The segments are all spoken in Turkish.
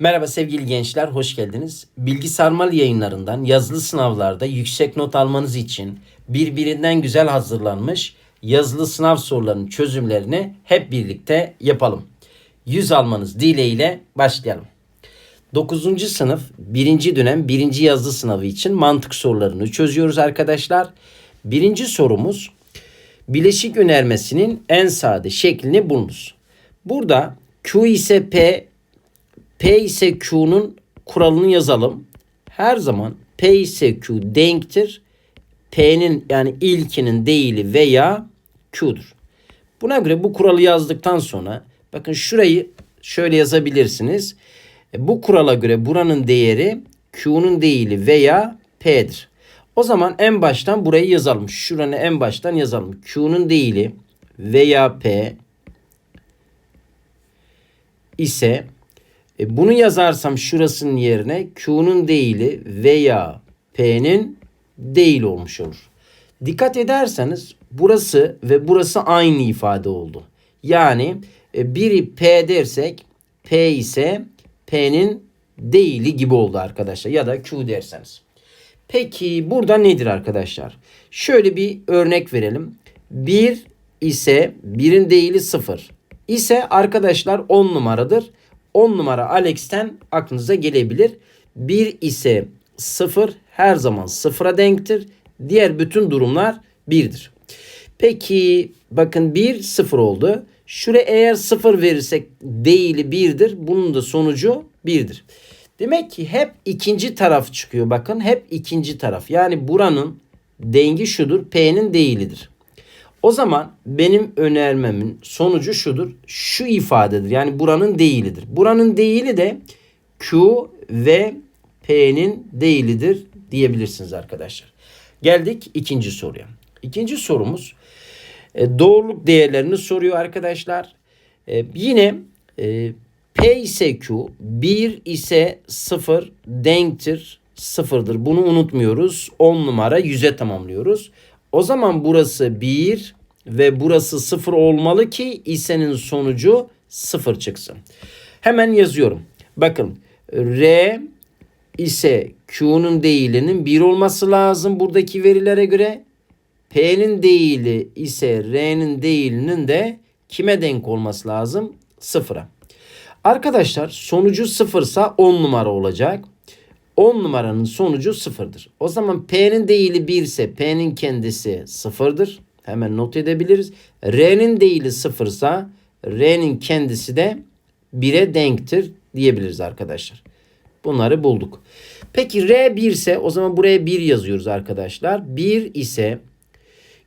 Merhaba sevgili gençler, hoş geldiniz. Bilgi Sarmal yayınlarından yazılı sınavlarda yüksek not almanız için birbirinden güzel hazırlanmış yazılı sınav sorularının çözümlerini hep birlikte yapalım. 100 almanız dileğiyle başlayalım. 9. sınıf 1. dönem 1. yazılı sınavı için mantık sorularını çözüyoruz arkadaşlar. Birinci sorumuz bileşik önermesinin en sade şeklini bulunuz. Burada Q ise P, P ise Q'nun kuralını yazalım. Her zaman P ise Q denktir. P'nin yani ilkinin değili veya Q'dur. Buna göre bu kuralı yazdıktan sonra bakın şurayı şöyle yazabilirsiniz. E, Bu kurala göre buranın değeri Q'nun değili veya P'dir. O zaman en baştan burayı yazalım. Şuranı en baştan yazalım. Q'nun değili veya P ise e, bunu yazarsam şurasının yerine Q'nun değili veya P'nin değil olmuş olur. Dikkat ederseniz burası ve burası aynı ifade oldu. Yani e, biri P dersek P ise P'nin değili gibi oldu arkadaşlar ya da Q derseniz. Peki burada nedir arkadaşlar? Şöyle bir örnek verelim. 1 ise 1'in değili 0 ise arkadaşlar 10 numaradır. 10 numara Alex'ten aklınıza gelebilir. 1 ise 0 her zaman 0'a denktir. Diğer bütün durumlar 1'dir. Peki bakın 1 0 oldu. Şuraya eğer 0 verirsek değili 1'dir. Bunun da sonucu 1'dir. Demek ki hep ikinci taraf çıkıyor. Bakın hep ikinci taraf. Yani buranın dengi şudur. P'nin değilidir. O zaman benim önermemin sonucu şudur. Şu ifadedir. Yani buranın değilidir. Buranın değili de Q ve P'nin değilidir diyebilirsiniz arkadaşlar. Geldik ikinci soruya. İkinci sorumuz e, doğruluk değerlerini soruyor arkadaşlar. E, yine e, P ise Q 1 ise 0 denktir sıfırdır. Bunu unutmuyoruz. 10 numara 100'e tamamlıyoruz. O zaman burası 1 ve burası 0 olmalı ki isenin sonucu 0 çıksın. Hemen yazıyorum. Bakın R ise Q'nun değilinin 1 olması lazım buradaki verilere göre. P'nin değili ise R'nin değilinin de kime denk olması lazım? Sıfıra. Arkadaşlar sonucu sıfırsa 10 numara olacak. 10 numaranın sonucu sıfırdır. O zaman P'nin değili 1 ise P'nin kendisi sıfırdır. Hemen not edebiliriz. R'nin değili sıfırsa R'nin kendisi de 1'e denktir diyebiliriz arkadaşlar. Bunları bulduk. Peki R 1 ise o zaman buraya 1 yazıyoruz arkadaşlar. 1 ise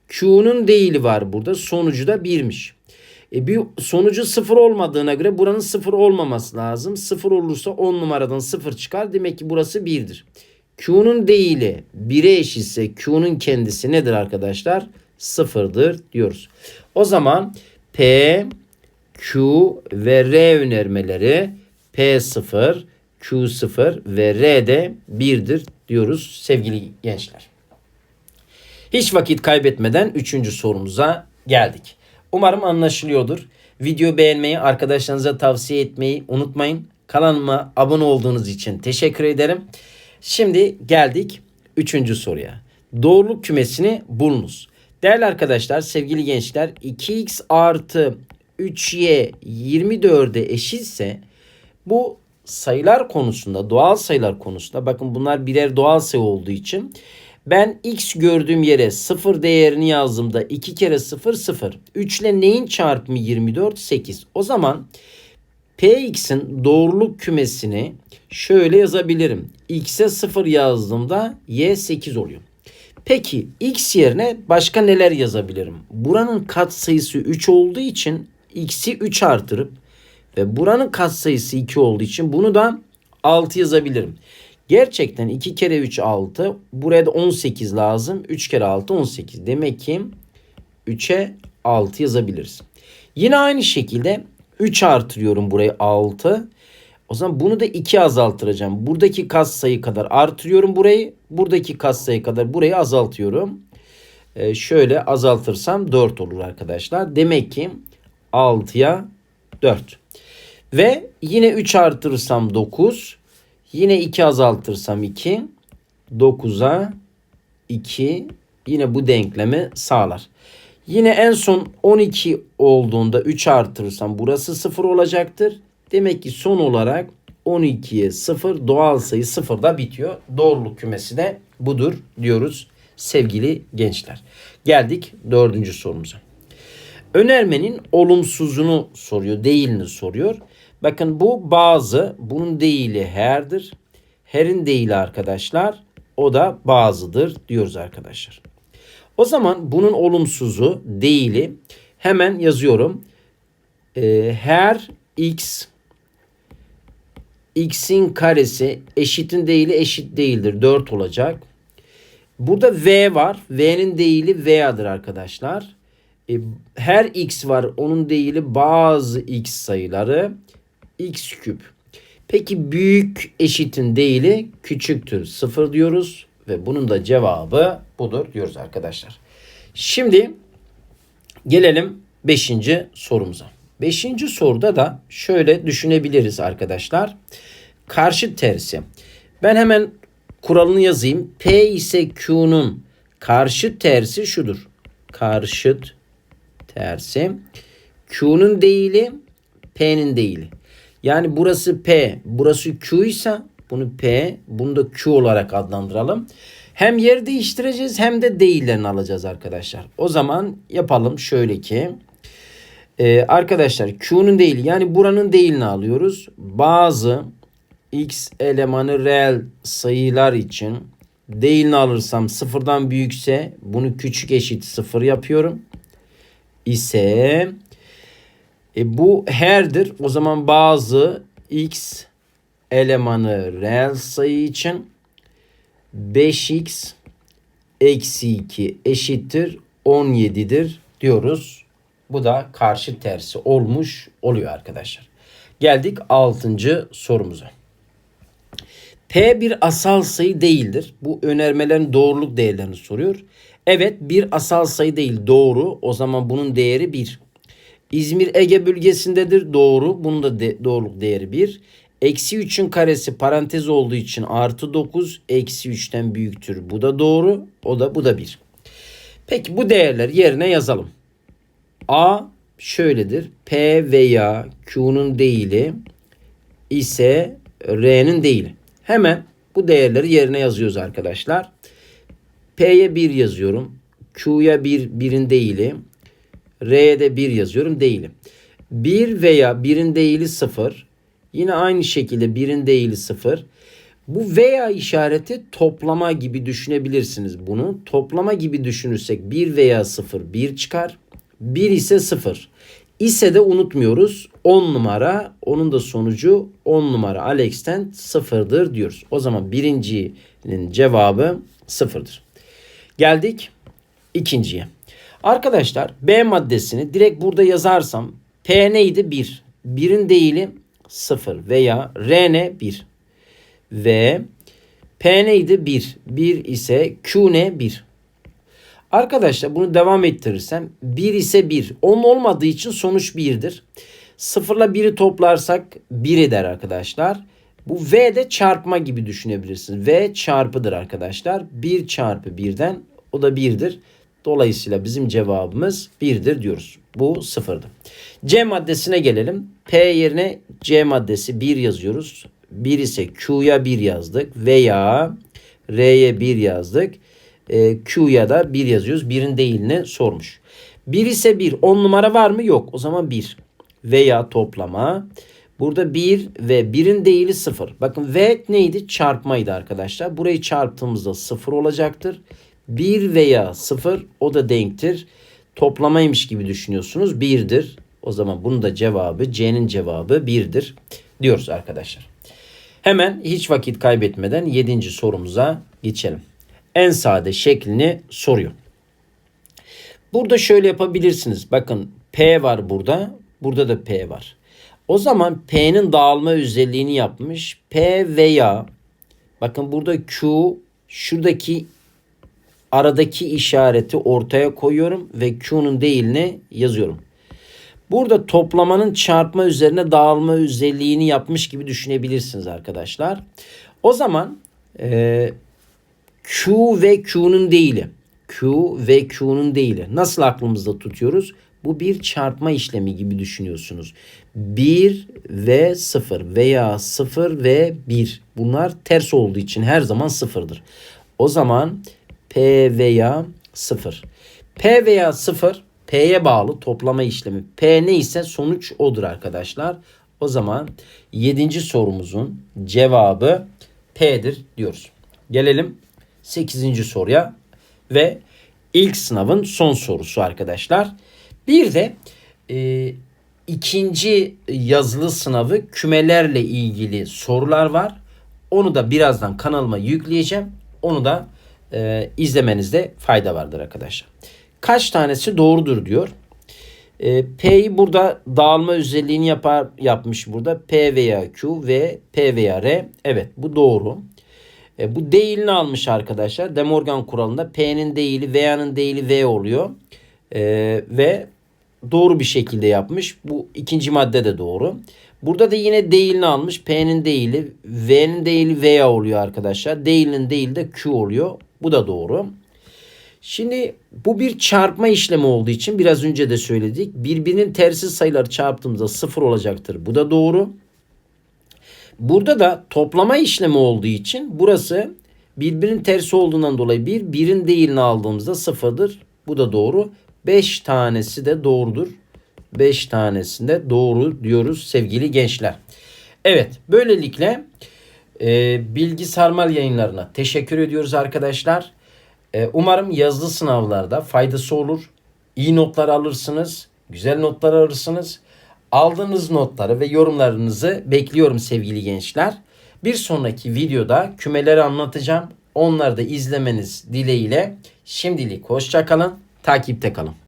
Q'nun değili var burada. Sonucu da 1'miş. E bir sonucu 0 olmadığına göre buranın 0 olmaması lazım. 0 olursa 10 numaradan 0 çıkar. Demek ki burası 1'dir. Q'nun değili 1'e eşitse Q'nun kendisi nedir arkadaşlar? 0'dır diyoruz. O zaman P, Q ve R önermeleri P0, Q0 ve R de 1'dir diyoruz sevgili gençler. Hiç vakit kaybetmeden 3. sorumuza geldik. Umarım anlaşılıyordur. Video beğenmeyi, arkadaşlarınıza tavsiye etmeyi unutmayın. Kanalıma abone olduğunuz için teşekkür ederim. Şimdi geldik 3. soruya. Doğruluk kümesini bulunuz. Değerli arkadaşlar, sevgili gençler 2x artı 3y 24'e eşitse bu sayılar konusunda, doğal sayılar konusunda bakın bunlar birer doğal sayı olduğu için ben x gördüğüm yere 0 değerini yazdığımda 2 kere 0 0. 3 ile neyin çarpımı 24? 8. O zaman px'in doğruluk kümesini şöyle yazabilirim. x'e 0 yazdığımda y 8 oluyor. Peki x yerine başka neler yazabilirim? Buranın katsayısı 3 olduğu için x'i 3 artırıp ve buranın katsayısı 2 olduğu için bunu da 6 yazabilirim. Gerçekten 2 kere 3 6. Buraya da 18 lazım. 3 kere 6 18. Demek ki 3'e 6 yazabiliriz. Yine aynı şekilde 3 artırıyorum burayı 6. O zaman bunu da 2 azaltıracağım. Buradaki kas sayı kadar artırıyorum burayı. Buradaki kas sayı kadar burayı azaltıyorum. Ee, şöyle azaltırsam 4 olur arkadaşlar. Demek ki 6'ya 4. Ve yine 3 artırırsam 9. Yine 2 azaltırsam 2. 9'a 2 yine bu denklemi sağlar. Yine en son 12 olduğunda 3 artırırsam burası 0 olacaktır. Demek ki son olarak 12'ye 0 doğal sayı 0'da bitiyor. Doğruluk kümesi de budur diyoruz sevgili gençler. Geldik dördüncü sorumuza. Önermenin olumsuzunu soruyor, değilini soruyor. Bakın bu bazı, bunun değili her'dir. Her'in değili arkadaşlar, o da bazıdır diyoruz arkadaşlar. O zaman bunun olumsuzu, değili hemen yazıyorum. Ee, her x x'in karesi eşitin değili eşit değildir. 4 olacak. Burada v var. V'nin değili v'adır arkadaşlar. E, her x var. Onun değili bazı x sayıları x küp. Peki büyük eşitin değili küçüktür. Sıfır diyoruz. Ve bunun da cevabı budur diyoruz arkadaşlar. Şimdi gelelim 5. sorumuza. 5. soruda da şöyle düşünebiliriz arkadaşlar. Karşı tersi. Ben hemen kuralını yazayım. P ise Q'nun karşı tersi şudur. Karşıt tersi. Q'nun değili P'nin değili. Yani burası P, burası Q ise bunu P, bunu da Q olarak adlandıralım. Hem yer değiştireceğiz hem de değillerini alacağız arkadaşlar. O zaman yapalım şöyle ki. Ee, arkadaşlar Q'nun değili yani buranın değilini alıyoruz. Bazı x elemanı reel sayılar için değilini alırsam sıfırdan büyükse bunu küçük eşit sıfır yapıyorum. İse e, bu her'dir. O zaman bazı x elemanı reel sayı için 5x eksi 2 eşittir 17'dir diyoruz. Bu da karşı tersi olmuş oluyor arkadaşlar. Geldik 6. sorumuza. P bir asal sayı değildir. Bu önermelerin doğruluk değerlerini soruyor. Evet bir asal sayı değil doğru. O zaman bunun değeri 1. İzmir Ege bölgesindedir. Doğru. Bunun da de, doğruluk değeri 1. Eksi 3'ün karesi parantez olduğu için artı 9 eksi 3'ten büyüktür. Bu da doğru. O da bu da 1. Peki bu değerler yerine yazalım. A şöyledir. P veya Q'nun değili ise R'nin değili. Hemen bu değerleri yerine yazıyoruz arkadaşlar. P'ye 1 yazıyorum. Q'ya 1 bir, 1'in değili. R'ye de 1 yazıyorum değili. 1 veya 1'in değili 0. Yine aynı şekilde 1'in değili 0. Bu veya işareti toplama gibi düşünebilirsiniz bunu. Toplama gibi düşünürsek 1 veya 0 1 çıkar. 1 ise 0. İse de unutmuyoruz 10 numara onun da sonucu 10 numara Alex'ten sıfırdır diyoruz. O zaman birincinin cevabı sıfırdır. Geldik ikinciye. Arkadaşlar B maddesini direkt burada yazarsam P neydi? 1. 1'in değili 0 veya R ne? 1. Ve P neydi? 1. 1 ise Q ne? 1. Arkadaşlar bunu devam ettirirsem 1 ise 1. 10 olmadığı için sonuç 1'dir. 0 ile 1'i toplarsak 1 eder arkadaşlar. Bu V de çarpma gibi düşünebilirsiniz. V çarpıdır arkadaşlar. 1 çarpı 1'den o da 1'dir. Dolayısıyla bizim cevabımız 1'dir diyoruz. Bu sıfırdı. C maddesine gelelim. P yerine C maddesi 1 yazıyoruz. 1 ise Q'ya 1 yazdık. Veya R'ye 1 yazdık. E, Q'ya da 1 yazıyoruz. 1'in değilini sormuş. 1 ise 1. 10 numara var mı? Yok. O zaman 1. Veya toplama. Burada 1 ve 1'in değili 0. Bakın V neydi? Çarpmaydı arkadaşlar. Burayı çarptığımızda 0 olacaktır. 1 veya 0 o da denktir. Toplamaymış gibi düşünüyorsunuz. 1'dir. O zaman bunun da cevabı C'nin cevabı 1'dir diyoruz arkadaşlar. Hemen hiç vakit kaybetmeden 7. sorumuza geçelim. En sade şeklini soruyor. Burada şöyle yapabilirsiniz. Bakın P var burada. Burada da P var. O zaman P'nin dağılma özelliğini yapmış. P veya bakın burada Q şuradaki aradaki işareti ortaya koyuyorum ve Q'nun değilini yazıyorum. Burada toplamanın çarpma üzerine dağılma özelliğini yapmış gibi düşünebilirsiniz arkadaşlar. O zaman e, Q ve Q'nun değili. Q ve Q'nun değili. Nasıl aklımızda tutuyoruz? Bu bir çarpma işlemi gibi düşünüyorsunuz. 1 ve 0 veya 0 ve 1. Bunlar ters olduğu için her zaman sıfırdır. O zaman P veya 0. P veya 0 P'ye bağlı toplama işlemi. P neyse sonuç odur arkadaşlar. O zaman 7. sorumuzun cevabı P'dir diyoruz. Gelelim 8. soruya ve ilk sınavın son sorusu arkadaşlar. Bir de e, ikinci yazılı sınavı kümelerle ilgili sorular var. Onu da birazdan kanalıma yükleyeceğim. Onu da e, izlemenizde fayda vardır arkadaşlar. Kaç tanesi doğrudur diyor. E, P'yi burada dağılma özelliğini yapar yapmış burada. P veya Q ve P veya R. Evet bu doğru. E, bu değilini almış arkadaşlar. De Morgan kuralında P'nin değili V'nin değili V oluyor. E, ve doğru bir şekilde yapmış. Bu ikinci madde de doğru. Burada da yine değilini almış. P'nin değili V'nin değili V oluyor arkadaşlar. Değilinin değili de Q oluyor. Bu da doğru. Şimdi bu bir çarpma işlemi olduğu için biraz önce de söyledik. Birbirinin tersi sayıları çarptığımızda sıfır olacaktır. Bu da doğru. Burada da toplama işlemi olduğu için burası birbirinin tersi olduğundan dolayı bir, birin değilini aldığımızda sıfırdır. Bu da doğru. 5 tanesi de doğrudur. 5 tanesinde doğru diyoruz sevgili gençler. Evet böylelikle e, Bilgi Sarmal yayınlarına teşekkür ediyoruz arkadaşlar. E, umarım yazılı sınavlarda faydası olur. İyi notlar alırsınız. Güzel notlar alırsınız. Aldığınız notları ve yorumlarınızı bekliyorum sevgili gençler. Bir sonraki videoda kümeleri anlatacağım. Onları da izlemeniz dileğiyle şimdilik hoşçakalın. Takipte kalın.